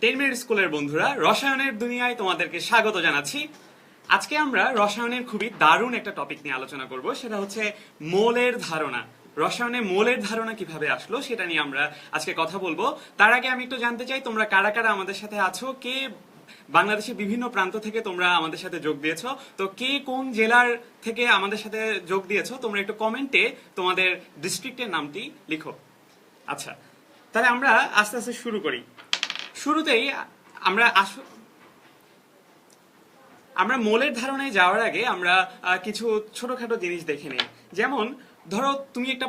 Ten স্কুলের বন্ধুরা, রসায়নের দুনিয়ায় তোমাদেরকে স্বাগত জানাচ্ছি। আজকে আমরা রসায়নের খুবই দারুণ একটা টপিক নিয়ে আলোচনা করব, সেটা হচ্ছে মোলের ধারণা। রসায়নে মোলের ধারণা কীভাবে আসলো, সেটা নিয়ে আমরা আজকে কথা বলব। তার আগে আমি একটু জানতে চাই, তোমরা কারা কারা আমাদের সাথে আছো? কে বাংলাদেশের বিভিন্ন প্রান্ত থেকে তোমরা আমাদের সাথে যোগ দিয়েছ? তো কে কোন জেলার থেকে আমাদের সাথে যোগ দিয়েছ? তোমরা একটু কমেন্টে তোমাদের ডিস্ট্রিক্টের নামটি লিখো। আচ্ছা তাহলে আমরা আস্তে আস্তে শুরু করি। শুরুতেই আমরা আমরা মোলের ধারণায় যাওয়ার আগে আমরা কিছু ছোটখাটো জিনিস দেখে নিই। যেমন, ধরো তুমি একটা,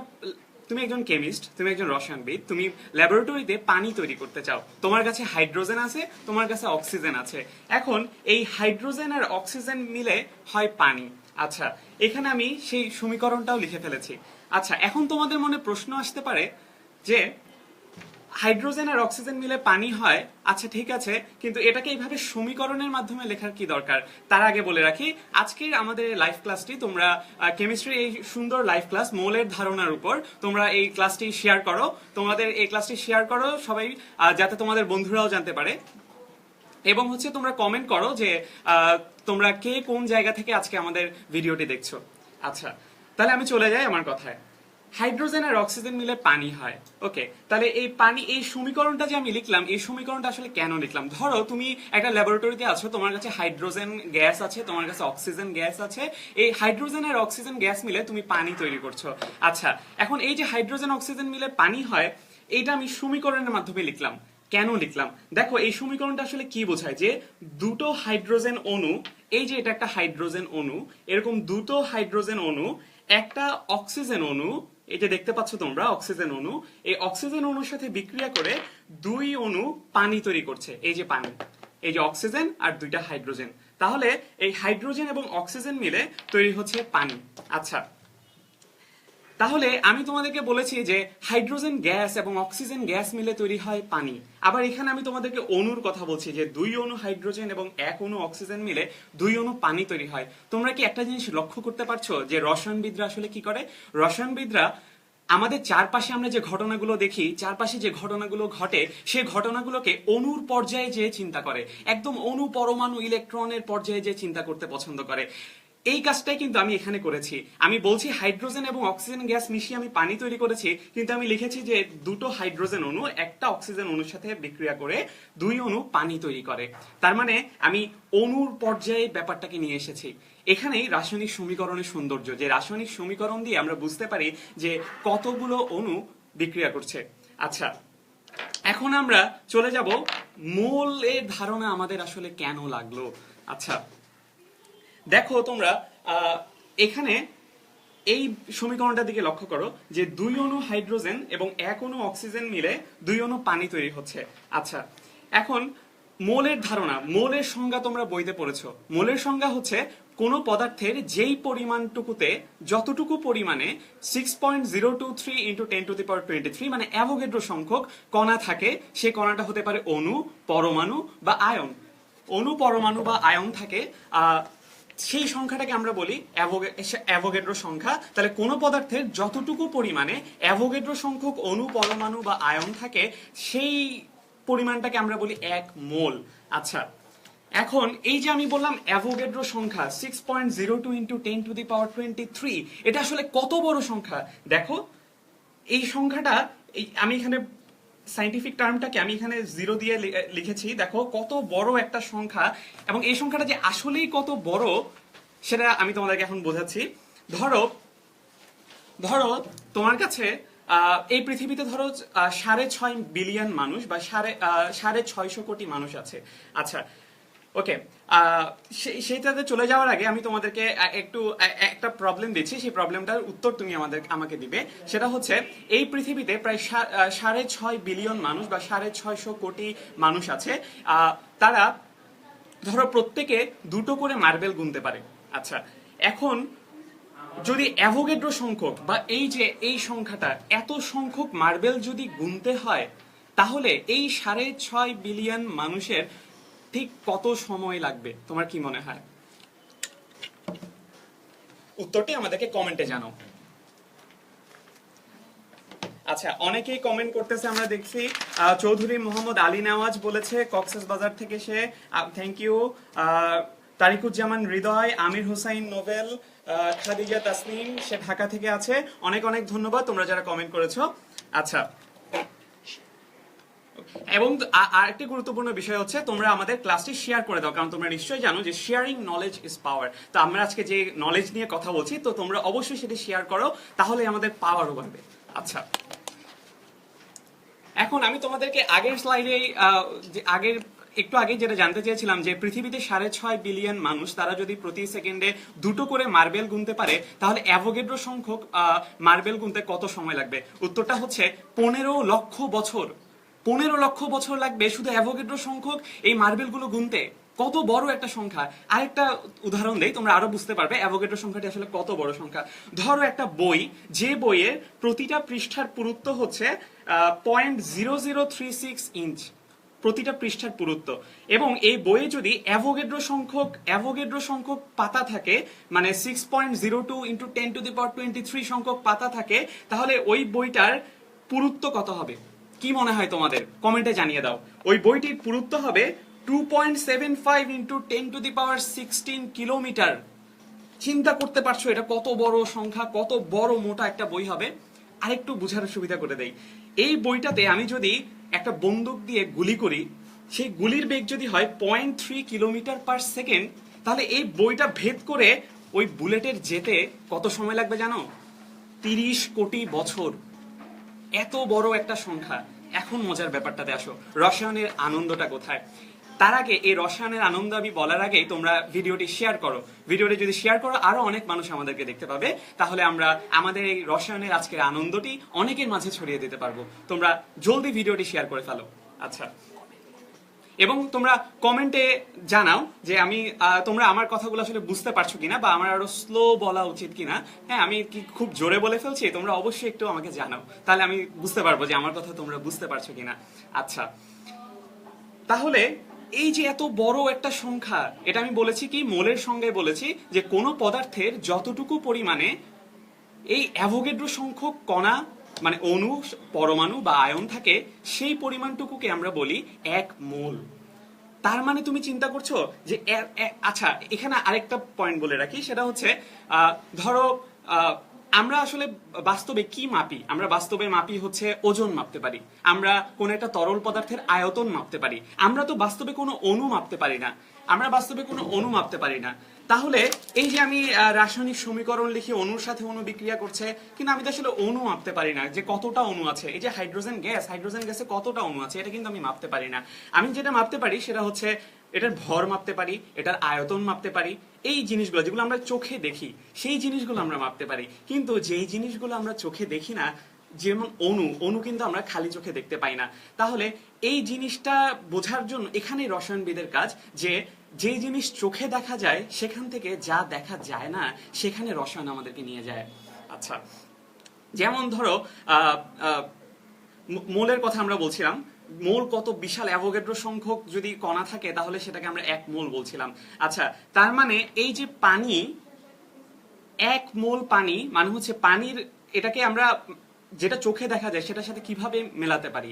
তুমি একজন কেমিস্ট, তুমি একজন রসায়নবিদ, তুমি ল্যাবরেটরিতে পানি তৈরি করতে চাও। তোমার কাছে হাইড্রোজেন আছে, তোমার কাছে অক্সিজেন আছে। এখন এই হাইড্রোজেন আর অক্সিজেন মিলে হয় পানি। আচ্ছা এখানে আমি সেই সমীকরণটাও লিখে ফেলেছি। আচ্ছা এখন তোমাদের মনে প্রশ্ন আসতে পারে যে হাইড্রোজেন আর অক্সিজেন মিলে পানি হয় আচ্ছা ঠিক আছে, কিন্তু এটাকে এইভাবে সমীকরণের মাধ্যমে লেখার কি দরকার? তার আগে বলে রাখি, আজকের আমাদের লাইভ ক্লাসটি তোমরা কেমিস্ট্রি এই সুন্দর লাইভ ক্লাস মৌলের ধারণার উপর তোমরা এই ক্লাসটি শেয়ার করো। তোমাদের এই ক্লাসটি শেয়ার করো, সবাই যাতে তোমাদের বন্ধুরাও জানতে পারে। এবং হচ্ছে তোমরা কমেন্ট করো যে তোমরা কে কোন জায়গা থেকে আজকে আমাদের ভিডিওটি দেখছ। আচ্ছা তাহলে আমি চলে যাই আমার কথায়। হাইড্রোজেন আর অক্সিজেন মিলে পানি হয়। ওকে তাহলে এই পানি, এই সমীকরণটা যে আমি লিখলাম, এই সমীকরণটা আসলে কেন লিখলাম? ধরো, তুমি একটা ল্যাবরেটরিতে আছো, তোমার কাছে হাইড্রোজেন গ্যাস আছে, তোমার কাছে অক্সিজেন গ্যাস আছে। এই হাইড্রোজেন আর অক্সিজেন গ্যাস মিলে তুমি পানি তৈরি করছ। আচ্ছা এখন এই যে হাইড্রোজেন, অক্সিজেন মিলে পানি হয়, এইটা আমি সমীকরণের মাধ্যমে লিখলাম। কেন লিখলাম? দেখো, এই সমীকরণটা আসলে কি বোঝায়? যে দুটো হাইড্রোজেন অণু, এই যে এটা একটা হাইড্রোজেন অণু, এরকম দুটো হাইড্রোজেন অণু, একটা অক্সিজেন অণু যে দেখতে পাচ্ছ তোমরা, অক্সিজেন অণু। এই অক্সিজেন অণুর সাথে বিক্রিয়া করে দুই অণু পানি তৈরি করছে, এই যে পানি। এই যে অক্সিজেন আর দুইটা হাইড্রোজেন। তাহলে এই হাইড্রোজেন এবং অক্সিজেন মিলে তৈরি হচ্ছে পানি। আচ্ছা তাহলে আমি তোমাদেরকে বলেছি যে হাইড্রোজেন গ্যাস এবং অক্সিজেন গ্যাস মিলে তৈরি হয় পানি। আবার এখানে আমি তোমাদেরকে অণুর কথা বলছি যে দুই অণু হাইড্রোজেন এবং এক অণু অক্সিজেন মিলে দুই অণু পানি তৈরি হয়। তোমরা কি একটা জিনিস লক্ষ্য করতে পারছ যে রসায়নবিদরা আসলে কি করে? রসায়নবিদরা আমাদের চারপাশে আমরা যে ঘটনাগুলো দেখি, চারপাশে যে ঘটনাগুলো ঘটে, সেই ঘটনাগুলোকে অণুর পর্যায়ে যে চিন্তা করে। একদম অণু পরমাণু ইলেকট্রনের পর্যায়ে যে চিন্তা করতে পছন্দ করে। এই কাজটাই কিন্তু আমি এখানে করেছি। আমি বলছি হাইড্রোজেন এবং অক্সিজেন গ্যাস মিশিয়ে আমি পানি তৈরি করেছি, কিন্তু আমি লিখেছি যে দুটো হাইড্রোজেন অণু, একটা অক্সিজেন অণুর সাথে বিক্রিয়া করে দুই অণু পানি তৈরি করে। তার মানে আমি অণুর পর্যায়ে ব্যাপারটাকে নিয়ে এসেছি। এখানেই রাসায়নিক সমীকরণের সৌন্দর্য, যে রাসায়নিক সমীকরণ দিয়ে আমরা বুঝতে পারি যে কতগুলো অণু বিক্রিয়া করছে। আচ্ছা এখন আমরা চলে যাব মোলের ধারণা আমাদের আসলে কেন লাগল। আচ্ছা দেখো তোমরা এখানে এই সমীকরণটার দিকে লক্ষ্য করো যে দুই অণু হাইড্রোজেন এবং এক অণু অক্সিজেন মিলে দুই অণু পানি তৈরি হচ্ছে। আচ্ছা এখন মোলের ধারণা, মোলের সংজ্ঞা তোমরা বইতে পড়েছো। মোলের সংজ্ঞা হচ্ছে কোন পদার্থের যেই পরিমাণটুকুতে, যতটুকু পরিমাণে six point zero two three into ten to the power twenty three মানে অ্যাভোগেড্রো সংখ্যক কণা থাকে, সে কণাটা হতে পারে অণু, পরমাণু বা আয়ন। অণু, পরমাণু বা আয়ন থাকে সেই সংখ্যাটাকে আমরা বলি অ্যাভোগে- অ্যাভোগেড্রো সংখ্যা। তাহলে কোনো পদার্থের যতটুকু পরিমাণে অ্যাভোগেড্রো সংখ্যক অণু, পরমাণু বা আয়ন থাকে, সেই পরিমাণটাকে আমরা বলি এক মোল। আচ্ছা এখন এই যে আমি বললাম অ্যাভোগেড্রো সংখ্যা six point zero two into ten to the power twenty three এটা আসলে কত বড় সংখ্যা? দেখো, এই সংখ্যাটা আমি এখানে সাইন্টিফিক টার্মটাকে আমি এখানে জিরো দিয়ে লিখেছি। দেখো, কত বড় একটা সংখ্যা এবং এই সংখ্যাটা যে আসলেই কত বড়, সেটা আমি তোমাদেরকে এখন বোঝাচ্ছি। ধরো ধরো তোমার কাছে এই পৃথিবীতে ধরো সাড়ে ছয় বিলিয়ন মানুষ বা সাড়ে সাড়ে ছয়শো কোটি মানুষ আছে। আচ্ছা ওকে সেইটাতে চলে যাওয়ার আগে আমি তোমাদেরকে একটু একটা প্রবলেম দিচ্ছি। সেই প্রবলেমটার উত্তর তুমি আমাদের, আমাকে দিবে। সেটা হচ্ছে, এই পৃথিবীতে প্রায় সাড়ে ছয় বিলিয়ন মানুষ বা সাড়ে ছয়শো কোটি মানুষ আছে। তারা, ধরো প্রত্যেকে দুটো করে মার্বেল গুনতে পারে। আচ্ছা এখন যদি অ্যাভোগেড্রো সংখ্যক বা এই যে, এই সংখ্যাটা, এত সংখ্যক মার্বেল যদি গুনতে হয়, তাহলে এই সাড়ে ছয় বিলিয়ন মানুষের ঠিক কত সময় লাগবে? তোমার কি মনে হয়? উত্তরটি আমাদেরকে কমেন্টে জানাও। আচ্ছা অনেকেই কমেন্ট করতেছে আমরা দেখছি চৌধুরী মোহাম্মদ আলী নেওয়াজ বলেছে কক্সেস বাজার থেকে সে থ্যাংক ইউ তারিকুজ্জামান হৃদয় আমির হুসাইন আহ, খাদিজা তাসনিম সে ঢাকা থেকে আছে। অনেক অনেক ধন্যবাদ তোমরা যারা কমেন্ট করেছ। আচ্ছা এবং আরেকটি গুরুত্বপূর্ণ বিষয় হচ্ছে তোমরা আমাদের ক্লাসটি শেয়ার করে দাও, কারণ তোমরা নিশ্চয়ই জানো যে শেয়ারিং নলেজ ইজ পাওয়ার তো আমরা আজকে যে নলেজ নিয়ে কথা বলছি, তো তোমরা অবশ্যই সেটি শেয়ার করো, তাহলে আমাদের পাওয়ারও বাড়বে। আচ্ছা। এখন আমি তোমাদেরকে আগের স্লাইডে আগের, একটু আগে যেটা জানতে চেয়েছিলাম যে পৃথিবীতে সাড়ে ছয় বিলিয়ন মানুষ, তারা যদি প্রতি সেকেন্ডে দুটো করে মার্বেল গুনতে পারে, তাহলে অ্যাভোগেড্রো সংখ্যক মার্বেল গুনতে কত সময় লাগবে? উত্তরটা হচ্ছে পনেরো লক্ষ বছর। পনেরো লক্ষ বছর লাগবে শুধু অ্যাভোগেড্রো সংখ্যক এই মার্বেলগুলো গুনতে। কত বড় একটা সংখ্যা। আরেকটা উদাহরণ দেই, তোমরা আরও বুঝতে পারবে অ্যাভোগেড্রো সংখ্যাটি আসলে কত বড় সংখ্যা। ধরো একটা বই, যে বইয়ের প্রতিটা পৃষ্ঠার পুরুত্ব হচ্ছে point zero zero three six inch প্রতিটা পৃষ্ঠার পুরুত্ব। এবং এই বইয়ে যদি অ্যাভোগেড্রো সংখ্যক অ্যাভোগেড্রো সংখ্যক পাতা থাকে মানে six point zero two into ten to the power twenty three সংখ্যক পাতা থাকে, তাহলে ওই বইটার পুরুত্ব কত হবে? কি মনে হয় তোমাদের? কমেন্টে জানিয়ে দাও। ওই বইটির পুরুত্ব হবে two point seven five into ten to the power sixteen kilometre চিন্তা করতে পারছ এটা কত বড় সংখ্যা, কত বড় মোটা একটা বই হবে? আরেকটু বুঝার সুবিধা করে দেই। এই বইটাতে আমি যদি একটা বন্দুক দিয়ে গুলি করি, সেই গুলির বেগ যদি হয় point three kilometre per second তাহলে এই বইটা ভেদ করে ওই বুলেটের যেতে কত সময় লাগবে জানো? তিরিশ কোটি বছর। এত বড় একটা সংখ্যা। এখন মজার ব্যাপারটাতে আসো রসায়নের আনন্দটা কোথায়? তার আগে এই রসায়নের আনন্দ আমি বলার আগে তোমরা ভিডিওটি শেয়ার করো। ভিডিওটি যদি শেয়ার করো, আরও অনেক মানুষ আমাদেরকে দেখতে পাবে। তাহলে আমরা আমাদের এই রসায়নের আজকের আনন্দটি অনেকের মাঝে ছড়িয়ে দিতে পারব। তোমরা জলদি ভিডিওটি শেয়ার করে ফেলো। আচ্ছা এবং তোমরা কমেন্টে জানাও যে আমি তোমরা আমার কথাগুলো আসলে বুঝতে পারছ কিনা বা আমার আরও স্লো বলা উচিত কিনা। হ্যাঁ আমি কি খুব জোরে বলে ফেলছি? তোমরা অবশ্যই একটু আমাকে জানাও। তাহলে আমি বুঝতে পারব যে আমার কথা তোমরা বুঝতে পারছ কিনা। আচ্ছা। তাহলে এই যে এত বড় একটা সংখ্যা, এটা আমি বলেছি কি, মোলের সঙ্গে বলেছি যে কোনো পদার্থের যতটুকু পরিমাণে এই অ্যাভোগেড্রো সংখ্যক কণা মানে অণু, পরমাণু বা আয়ন থাকে, সেই পরিমাণটুকুকে আমরা বলি এক মোল। তার মানে তুমি চিন্তা করছ যে আচ্ছা এখানে আরেকটা পয়েন্ট বলে রাখি, সেটা হচ্ছে ধরো আমরা আসলে বাস্তবে কি মাপি? আমরা বাস্তবে মাপি হচ্ছে ওজন মাপতে পারি। আমরা কোন একটা তরল পদার্থের আয়তন মাপতে পারি। আমরা তো বাস্তবে কোনো অণু মাপতে পারি না। আমরা বাস্তবে কোনো অণু মাপতে পারি না। তাহলে এই যে আমি রাসায়নিক সমীকরণ লিখে অণুর সাথে অণু বিক্রিয়া করছে, কিন্তু আমি তো আসলে অণু মাপতে পারি না যে কতটা অণু আছে। এই যে হাইড্রোজেন গ্যাস, হাইড্রোজেন গ্যাসে কতটা অণু আছে, এটা কিন্তু আমি মাপতে পারি না। আমি যেটা মাপতে পারি সেটা হচ্ছে এটার ভর মাপতে পারি, এটার আয়তন মাপতে পারি, এই জিনিসগুলো যেগুলো আমরা চোখে দেখি, সেই জিনিসগুলো আমরা মাপতে পারি। কিন্তু যেই জিনিসগুলো আমরা চোখে দেখি না, যেমন অণু অণু কিন্তু আমরা খালি চোখে দেখতে পাই না। তাহলে এই জিনিসটা বোঝার জন্য এখানে রসায়নবিদের কাজ যে যে জিনিস চোখে দেখা যায়, সেখান থেকে যা দেখা যায় না, সেখানে রসায়ন আমাদেরকে নিয়ে যায়। আচ্ছা যেমন ধরো মোলের কথা আমরা বলছিলাম মোল কত বিশাল অ্যাভোগেড্রো সংখ্যক যদি কণা থাকে, তাহলে সেটাকে আমরা এক মোল বলছিলাম। আচ্ছা তার মানে এই যে পানি, এক মোল পানি মানে হচ্ছে পানির, এটাকে আমরা যেটা চোখে দেখা যায়, সেটার সাথে কীভাবে মেলাতে পারি?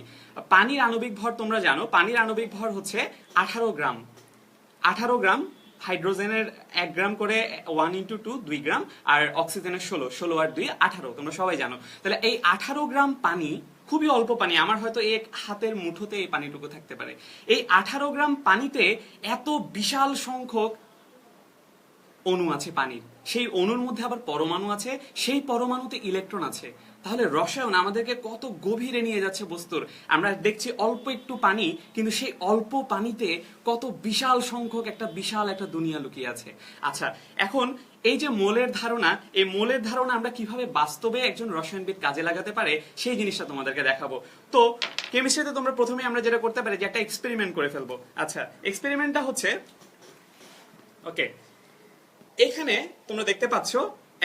পানির আণবিক ভর তোমরা জানো, পানির আণবিক ভর হচ্ছে আঠারো গ্রাম। আঠারো গ্রাম হাইড্রোজেনের এক গ্রাম করে ওয়ান ইন্টু টু, দুই গ্রাম, আর অক্সিজেনের ষোলো ষোলো আর দুই আঠারো, তোমরা সবাই জানো। তাহলে এই আঠারো গ্রাম পানি খুবই অল্প পানি। আমার হয়তো এক হাতের মুঠোতে এই পানিটুকু থাকতে পারে। এই আঠারো গ্রাম পানিতে এত বিশাল সংখ্যক অণু আছে পানির। সেই অণুর মধ্যে আবার পরমাণু আছে, সেই পরমাণুতে ইলেকট্রন আছে। তাহলে রসায়ন আমাদেরকে কত গভীরে নিয়ে যাচ্ছে বস্তুর? আমরা দেখছি অল্প একটু পানি, কিন্তু সেই অল্প পানিতে কত বিশাল সংখ্যক একটা বিশাল একটা দুনিয়া লুকিয়ে আছে। আচ্ছা এখন এই যে মোলের ধারণা, এই মোলের ধারণা আমরা কীভাবে বাস্তবে একজন রসায়নবিদ কাজে লাগাতে পারে, সেই জিনিসটা তোমাদেরকে দেখাবো। তো, কেমিস্ট্রিতে তোমরা প্রথমে আমরা যেটা করতে পারি যে একটা এক্সপেরিমেন্ট করে ফেলব। আচ্ছা এক্সপেরিমেন্টটা হচ্ছে ওকে এখানে তোমরা দেখতে পাচ্ছ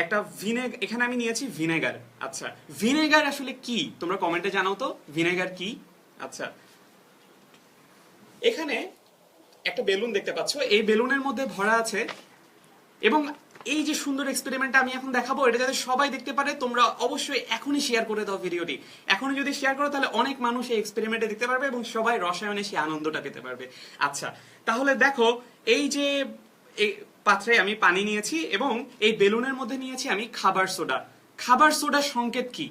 একটা ভিনেগার এখানে আমি নিয়েছি ভিনেগার। আচ্ছা ভিনেগার আসলে কি? তোমরা কমেন্টে জানাও তো, ভিনেগার কি? আচ্ছা এখানে একটা বেলুন দেখতে পাচ্ছ। এই বেলুনের মধ্যে ভরা আছে এবং এই যে সুন্দর এক্সপেরিমেন্টটা আমি এখন দেখাবো, এটা যাতে সবাই দেখতে পারে, তোমরা অবশ্যই এখনই শেয়ার করে দাও ভিডিওটি। এখনই যদি শেয়ার করো, তাহলে অনেক মানুষ এই এক্সপেরিমেন্টে দেখতে পারবে এবং সবাই রসায়নে সেই আনন্দটা পেতে পারবে। আচ্ছা তাহলে দেখো, এই যে পাত্রে আমি পানি নিয়েছি এবং এই বেলুনের মধ্যে নিয়েছি আমি খাবার সোডা। খাবার সোডার সংকেত কি?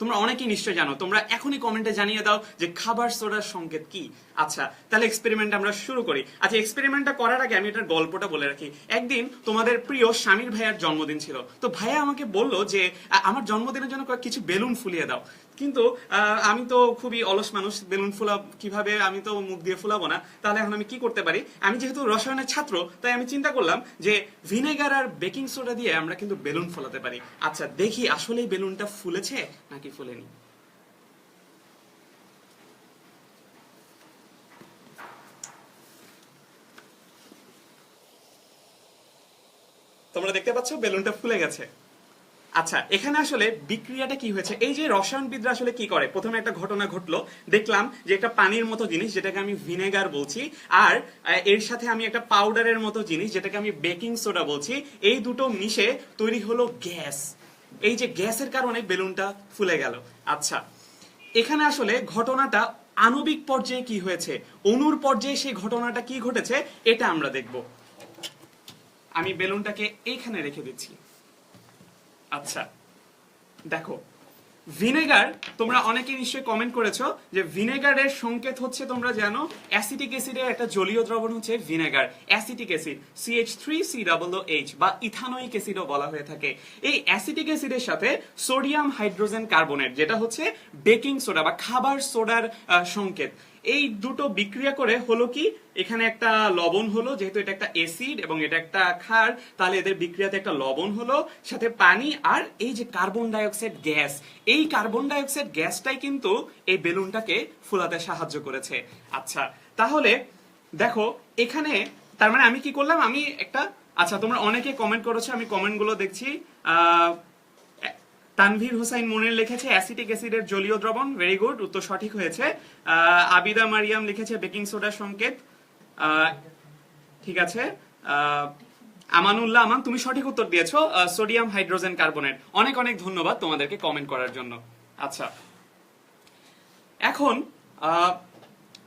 তোমরা অনেকেই নিশ্চয় জানো। তোমরা এখনই কমেন্টে জানিয়ে দাও যে খাবার সোডার সংকেত কি। আচ্ছা তাহলে এক্সপেরিমেন্ট আমরা শুরু করি। আচ্ছা এক্সপেরিমেন্টটা করার আগে আমি এটার গল্পটা বলে রাখি। একদিন তোমাদের প্রিয় স্বামীর ভাইয়ার জন্মদিন ছিল। তো ভাইয়া আমাকে বলল যে আমার জন্মদিনের জন্য কিছু বেলুন ফুলিয়ে দাও। কিন্তু আমি তো খুবই অলস মানুষ, বেলুন ফুলা কীভাবে আমি তো মুখ দিয়ে ফুলাবো না, তাহলে এখন আমি কি করতে পারি? আমি যেহেতু রসায়নের ছাত্র, তাই আমি চিন্তা করলাম যে ভিনেগার আর বেকিং সোডা দিয়ে আমরা কিন্তু বেলুন ফোলাতে পারি। আচ্ছা দেখি আসলেই বেলুনটা ফুলেছে নাকি ফুলেনি? তোমরা দেখতে পাচ্ছ? বেলুনটা ফুলে গেছে। আচ্ছা এখানে আসলে বিক্রিয়াটা কি হয়েছে? এই যে রসায়নবিদরা আসলে কি করে? প্রথমে একটা ঘটনা ঘটলো, দেখলাম যে একটা পানির মতো জিনিস যেটাকে আমি ভিনেগার বলছি, আর এর সাথে আমি একটা পাউডারের মতো জিনিস যেটাকে আমি বেকিং সোডা বলছি, এই দুটো মিশে তৈরি হলো গ্যাস। এই যে গ্যাসের কারণে বেলুনটা ফুলে গেল। আচ্ছা এখানে আসলে ঘটনাটা আণবিক পর্যায়ে কি হয়েছে? অণুর পর্যায়ে সেই ঘটনাটা কি ঘটেছে? এটা আমরা দেখব। আমি বেলুনটাকে এইখানে রেখে দিচ্ছি। আচ্ছা দেখো, ভিনেগার তোমরা অনেকে নিশ্চয়ই কমেন্ট করেছ যে ভিনেগারের সংকেত হচ্ছে তোমরা জানো, অ্যাসিটিক অ্যাসিডের একটা জলীয় দ্রবণ হচ্ছে vinegar, acetic acid CH three C double H বা ইথানোইক অ্যাসিডও বলা হয়ে থাকে। এই অ্যাসিটিক অ্যাসিডের সাথে সোডিয়াম হাইড্রোজেন কার্বনেট, যেটা হচ্ছে বেকিং সোডা বা খাবার সোডার সংকেত। এই দুটো বিক্রিয়া করে হলো কি, এখানে একটা লবণ হলো, যেহেতু এটা একটা এসিড এবং এটা একটা ক্ষার, তাহলে এদের বিক্রিয়াতে একটা লবণ হলো, সাথে পানি আর এই যে কার্বন ডাইঅক্সাইড গ্যাস এই কার্বন ডাইঅক্সাইড গ্যাসটাই কিন্তু এই বেলুনটাকে ফুলাতে সাহায্য করেছে। আচ্ছা তাহলে দেখো, এখানে তার মানে আমি কি করলাম? আমি একটা আচ্ছা তোমরা অনেকে কমেন্ট করেছ, আমি কমেন্টগুলো দেখছি। আহ তানভীর হোসাইন মনির লিখেছে, অ্যাসিটিক অ্যাসিডের জলীয় দ্রবণ ভেরি গুড উত্তর সঠিক হয়েছে। আবিদা মারিয়াম লিখেছে, বেকিং সোডার সংকেত। ঠিক আছে। আমানুল্লাহ আমান, তুমি সঠিক উত্তর দিয়েছ সোডিয়াম হাইড্রোজেন কার্বনেট। অনেক অনেক ধন্যবাদ তোমাদেরকে কমেন্ট করার জন্য। আচ্ছা। এখন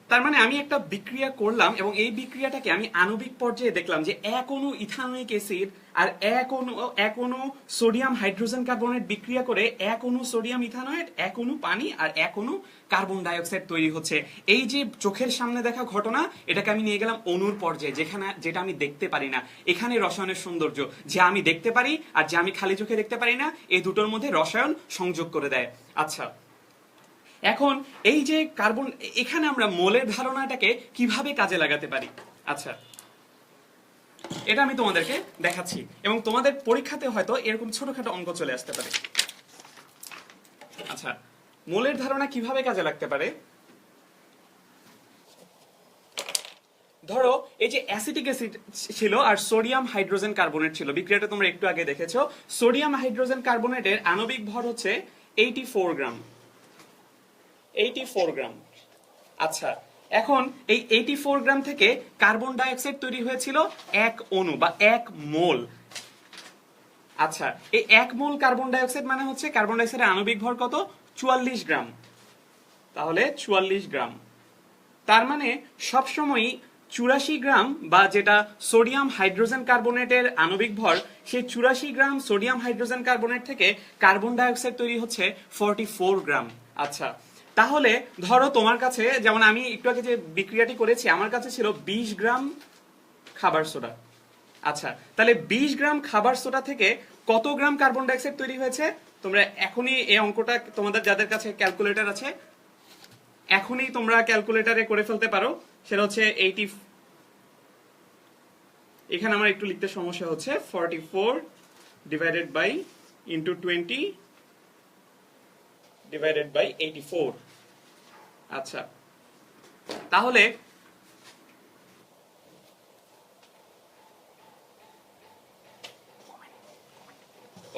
তার মানে আমি একটা বিক্রিয়া করলাম এবং এই বিক্রিয়াটাকে আমি আণবিক পর্যায়ে দেখলাম যে এক অণু ইথানোইক অ্যাসিড আর এক অণু এক অণু সোডিয়াম হাইড্রোজেন কার্বনেট বিক্রিয়া করে এক অণু সোডিয়াম ইথানোয়েট এক অণু পানি আর এক অণু কার্বন ডাইঅক্সাইড তৈরি হচ্ছে। এই যে চোখের সামনে দেখা ঘটনা, এটাকে আমি নিয়ে গেলাম অনুর পর্যায়ে, যেখানে, যেটা আমি দেখতে পারি না। এখানে রসায়নের সৌন্দর্য, যে আমি দেখতে পারি আর যে আমি খালি চোখে দেখতে পারি না, এই দুটোর মধ্যে রসায়ন সংযোগ করে দেয়। আচ্ছা এখন এই যে কার্বন, এখানে আমরা মোলের ধারণাটাকে কীভাবে কাজে লাগাতে পারি? আচ্ছা এটা আমি তোমাদেরকে দেখাচ্ছি। এবং তোমাদের পরীক্ষাতে হয়তো এরকম ছোটখাটো অঙ্ক চলে আসতে পারে। আচ্ছা মোলের ধারণা কীভাবে কাজে লাগতে পারে? ধরো, এই যে অ্যাসিটিক অ্যাসিড ছিল আর সোডিয়াম হাইড্রোজেন কার্বনেট ছিল। বিক্রিয়াটা তোমরা একটু আগে দেখেছ। সোডিয়াম হাইড্রোজেন কার্বনেটের আণবিক ভর হচ্ছে এইটি ফোর গ্রাম। এইটি ফোর গ্রাম আচ্ছা এখন এই এইটি ফোর গ্রাম থেকে কার্বন ডাইঅক্সাইড তৈরি হয়েছিল এক অণু বা এক মোল। আচ্ছা এই এক মোল কার্বন ডাইঅক্সাইড মানে হচ্ছে কার্বন ডাইঅক্সাইডের আণবিক ভর কত? চুয়াল্লিশ গ্রাম তাহলে চুয়াল্লিশ গ্রাম তার মানে সবসময়ই চুরাশি গ্রাম বা যেটা সোডিয়াম হাইড্রোজেন কার্বনেটের আণবিক ভর, সেই চুরাশি গ্রাম সোডিয়াম হাইড্রোজেন কার্বনেট থেকে কার্বন ডাইঅক্সাইড তৈরি হচ্ছে ফর্টি ফোর গ্রাম আচ্ছা তাহলে ধরো তোমার কাছে, যেমন আমি একটু আগে যে বিক্রিয়াটি করেছি, আমার কাছে ছিল বিশ গ্রাম খাবার সোডা। আচ্ছা তাহলে বিশ গ্রাম খাবার সোডা থেকে কত গ্রাম কার্বন ডাইঅক্সাইড তৈরি হয়েছে? তোমরা এখনই এই অঙ্কটা, তোমাদের যাদের কাছে ক্যালকুলেটর আছে, এখনই তোমরা ক্যালকুলেটরে করে ফেলতে পারো। সেটা হচ্ছে এইটি এখানে আমার একটু লিখতে সমস্যা হচ্ছে, forty four divided by into twenty divided by eighty four. আচ্ছা। তাহলে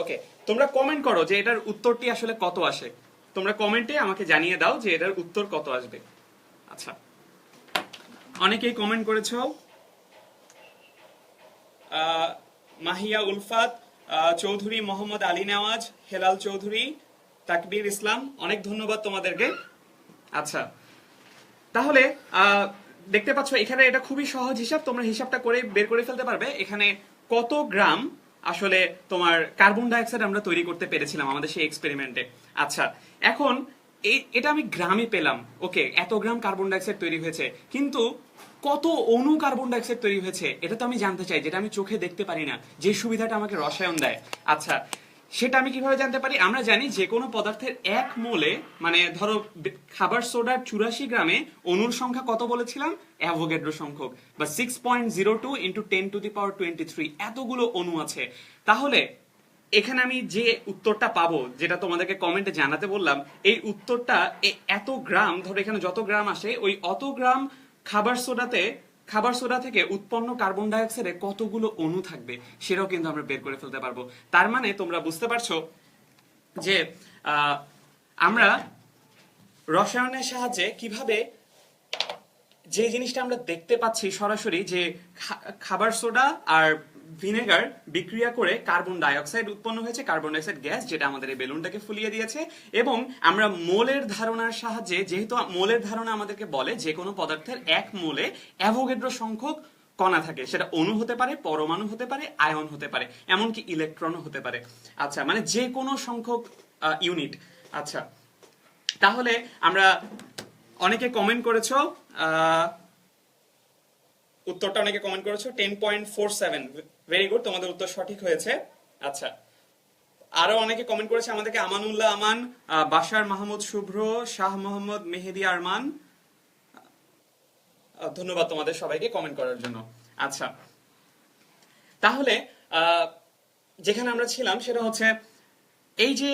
ওকে, তোমরা কমেন্ট করো যে এটার উত্তরটি আসলে কত আসে। তোমরা কমেন্টে আমাকে জানিয়ে দাও যে এটার উত্তর কত আসবে। আচ্ছা। অনেকেই কমেন্ট করেছ। মাহিয়া উলফাত চৌধুরী মোহাম্মদ আলী নেওয়াজ, হেলাল চৌধুরী, তাকবীর ইসলাম, অনেক ধন্যবাদ তোমাদেরকে। আচ্ছা। তাহলে দেখতে পাচ্ছ, এখানে এটা খুবই সহজ হিসাব, তোমরা হিসাবটা করে বের করে ফেলতে পারবে। এখানে কত গ্রাম আসলে তোমার কার্বন ডাইঅক্সাইড আমরা তৈরি করতে পেরেছিলাম আমাদের সেই এক্সপেরিমেন্টে আচ্ছা এখন এটা আমি গ্রামে পেলাম, ওকে, এত গ্রাম কার্বন ডাইঅক্সাইড তৈরি হয়েছে। কিন্তু কত অণু কার্বন ডাইঅক্সাইড তৈরি হয়েছে, এটা তো আমি জানতে চাই, যেটা আমি চোখে দেখতে পারি না, যে সুবিধাটা আমাকে রসায়ন দেয়। আচ্ছা সেটা আমি কীভাবে জানতে পারি? আমরা জানি যে কোনো পদার্থের এক মোলে মানে ধরো, খাবার সোডার চুরাশি গ্রামে অণুর সংখ্যা কত বলেছিলাম? অ্যাভোগেড্রো সংখ্যক। বা six point zero two into ten to the power twenty three এতগুলো অণু আছে। তাহলে, এখানে আমি যে উত্তরটা পাবো, যেটা তোমাদেরকে কমেন্টে জানাতে বললাম, এই উত্তরটা এত গ্রাম, ধরো এখানে যত গ্রাম আসে, ওই অত গ্রাম খাবার সোডাতে খাবার সোডা থেকে উৎপন্ন কার্বন ডাইঅক্সাইডে কতগুলো অণু থাকবে সেটাও কিন্তু আমরা বের করে ফেলতে পারব। তার মানে তোমরা বুঝতে পারছ যে আমরা রসায়নের সাহায্যে কীভাবে যে জিনিসটা আমরা দেখতে পাচ্ছি সরাসরি যে খাবার সোডা আর ভিনেগার বিক্রিয়া করে কার্বন ডাইঅক্সাইড উৎপন্ন হয়েছে, কার্বন ডাইঅক্সাইড গ্যাস যেটা আমাদের এই বেলুনটাকে ফুলিয়ে দিয়েছে। এবং আমরা মোলের ধারণার সাহায্যে, যেহেতু মোলের ধারণা আমাদেরকে বলে যে কোনো পদার্থের এক মোলে অ্যাভোগেড্রো সংখ্যক কণা থাকে। সেটা অণু হতে পারে, পরমাণু হতে পারে, আয়ন হতে পারে, এমনকি ইলেকট্রনও হতে পারে। আচ্ছা মানে যে কোনো সংখ্যক ইউনিট। আচ্ছা তাহলে আমরা অনেকে কমেন্ট করেছ উত্তরটা অনেকে কমেন্ট করেছ ten point four seven very good তোমাদের উত্তর সঠিক হয়েছে। আচ্ছা আরও অনেকে কমেন্ট করেছে আমাদেরকে, আমানুল্লাহ আমান বাশার মাহমুদ শুভ্র, শাহ মোহাম্মদ মেহেদি আরমান। ধন্যবাদ তোমাদের সবাইকে কমেন্ট করার জন্য। আচ্ছা তাহলে যেখানে আমরা ছিলাম সেটা হচ্ছে, এই যে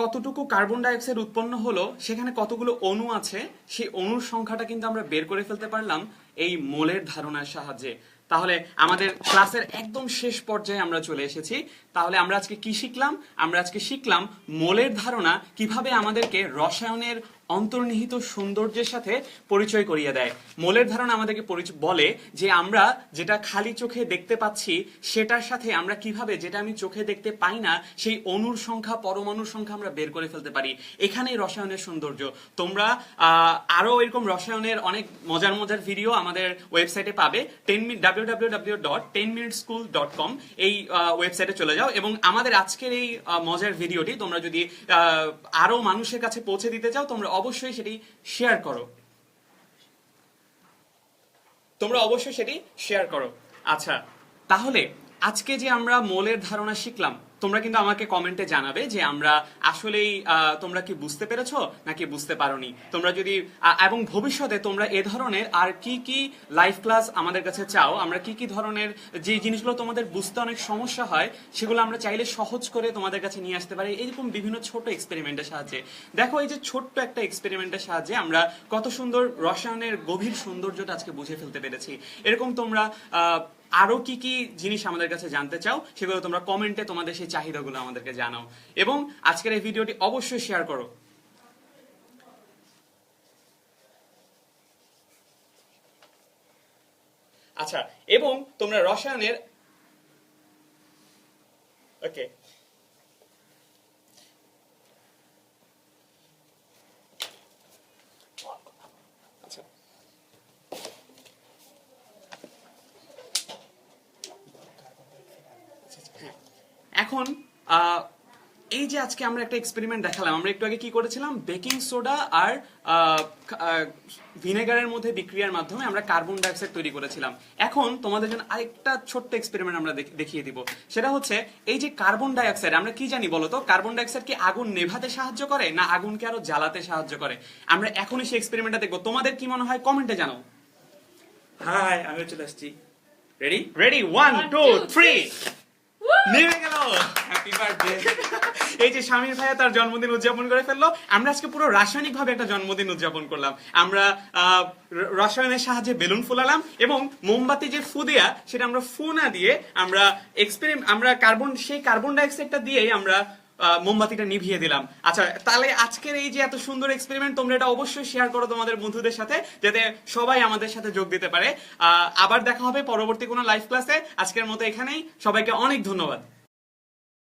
কতটুকু কার্বন ডাইঅক্সাইড উৎপন্ন হলো, সেখানে কতগুলো অণু আছে, সেই অণুর সংখ্যাটা কিন্তু আমরা বের করে ফেলতে পারলাম এই মোলের ধারণার সাহায্যে। তাহলে আমাদের ক্লাসের একদম শেষ পর্যায়ে আমরা চলে এসেছি। তাহলে আমরা আজকে কি শিখলাম? আমরা আজকে শিখলাম মোলের ধারণা কীভাবে আমাদেরকে রসায়নের অন্তর্নিহিত সৌন্দর্যের সাথে পরিচয় করিয়ে দেয়। মোলের ধারণা আমাদেরকে বলে যে আমরা যেটা খালি চোখে দেখতে পাচ্ছি সেটার সাথে আমরা কীভাবে যেটা আমি চোখে দেখতে পাই না সেই অণুর সংখ্যা পরমাণুর সংখ্যা আমরা বের করে ফেলতে পারি। এখানেই রসায়নের সৌন্দর্য। তোমরা আহ, আরও এরকম রসায়নের অনেক মজার মজার ভিডিও আমাদের ওয়েবসাইটে পাবে। Ten minute W W W dot ten minute school dot com এই ওয়েবসাইটে চলে যাও এবং আমাদের আজকের এই মজার ভিডিওটি তোমরা যদি আহ, আরও মানুষের কাছে পৌঁছে দিতে চাও তোমরা অবশ্যই সেটি শেয়ার করো। তোমরা অবশ্যই সেটি শেয়ার করো। আচ্ছা তাহলে আজকে যে আমরা মোলের ধারণা শিখলাম তোমরা কিন্তু আমাকে কমেন্টে জানাবে যে আমরা আসলেই তোমরা কি বুঝতে পেরেছ নাকি বুঝতে পারোনি। তোমরা যদি এবং ভবিষ্যতে তোমরা এ ধরনের আর কি কি লাইভ ক্লাস আমাদের কাছে চাও, আমরা কি কি ধরনের যে জিনিসগুলো তোমাদের বুঝতে অনেক সমস্যা হয়, সেগুলো আমরা চাইলে সহজ করে তোমাদের কাছে নিয়ে আসতে পারি। এরকম বিভিন্ন ছোট এক্সপেরিমেন্টের সাহায্যে। দেখো এই যে ছোট্ট একটা এক্সপেরিমেন্টের সাহায্যে আমরা কত সুন্দর রসায়নের গভীর সৌন্দর্যটা আজকে বুঝে ফেলতে পেরেছি। এরকম তোমরা আহ, আরও কি কি জিনিস আমাদের কাছে জানতে চাও সেগুলো তোমরা কমেন্টে তোমাদের সেই চাহিদাগুলো আমাদেরকে জানাও। এবং আজকের এই ভিডিওটি অবশ্যই শেয়ার করো। আচ্ছা এবং তোমরা রসায়নের ওকে এখন এই যে আজকে আমরা একটা এক্সপেরিমেন্ট দেখালাম আমরা একটু আগে কি করেছিলাম? বেকিং সোডা আর ভিনেগারের মধ্যে বিক্রিয়ার মাধ্যমে আমরা কার্বন ডাইঅক্সাইড তৈরি করেছিলাম। এখন তোমাদের জন্য আরেকটা ছোট্ট এক্সপেরিমেন্ট আমরা দেখিয়ে দিব। সেটা হচ্ছে এই যে কার্বন ডাইঅক্সাইড আমরা কি জানি বলো তো? কার্বন ডাইঅক্সাইড কি আগুন নেভাতে সাহায্য করে না আগুনকে আরও জ্বালাতে সাহায্য করে? আমরা এখনই সেই এক্সপেরিমেন্টটা দেখব। তোমাদের কি মনে হয়? কমেন্টে জানাও। হাই আমি চলে আসছি। Ready ready one two three এই যে স্বামীর ভাইয়া তার জন্মদিন উদযাপন করে ফেলল, আমরা আজকে পুরো রাসায়নিক ভাবে একটা জন্মদিন উদযাপন করলাম। আমরা রসায়নের সাহায্যে বেলুন ফুলালাম এবং মোমবাতি যে ফু দেয়া, সেটা আমরা ফু না দিয়ে আমরা এক্সপেরিমেন্ট আমরা কার্বন সেই কার্বন ডাইঅক্সাইডটা দিয়েই আমরা মোমবাতিটা নিভিয়ে দিলাম। আচ্ছা তাহলে আজকের এই যে এত সুন্দর এক্সপেরিমেন্ট তোমরা এটা অবশ্যই শেয়ার করো তোমাদের বন্ধুদের সাথে, যাতে সবাই আমাদের সাথে যোগ দিতে পারে। আবার দেখা হবে পরবর্তী কোনো লাইভ ক্লাসে আজকের মতো এখানেই। সবাইকে অনেক ধন্যবাদ।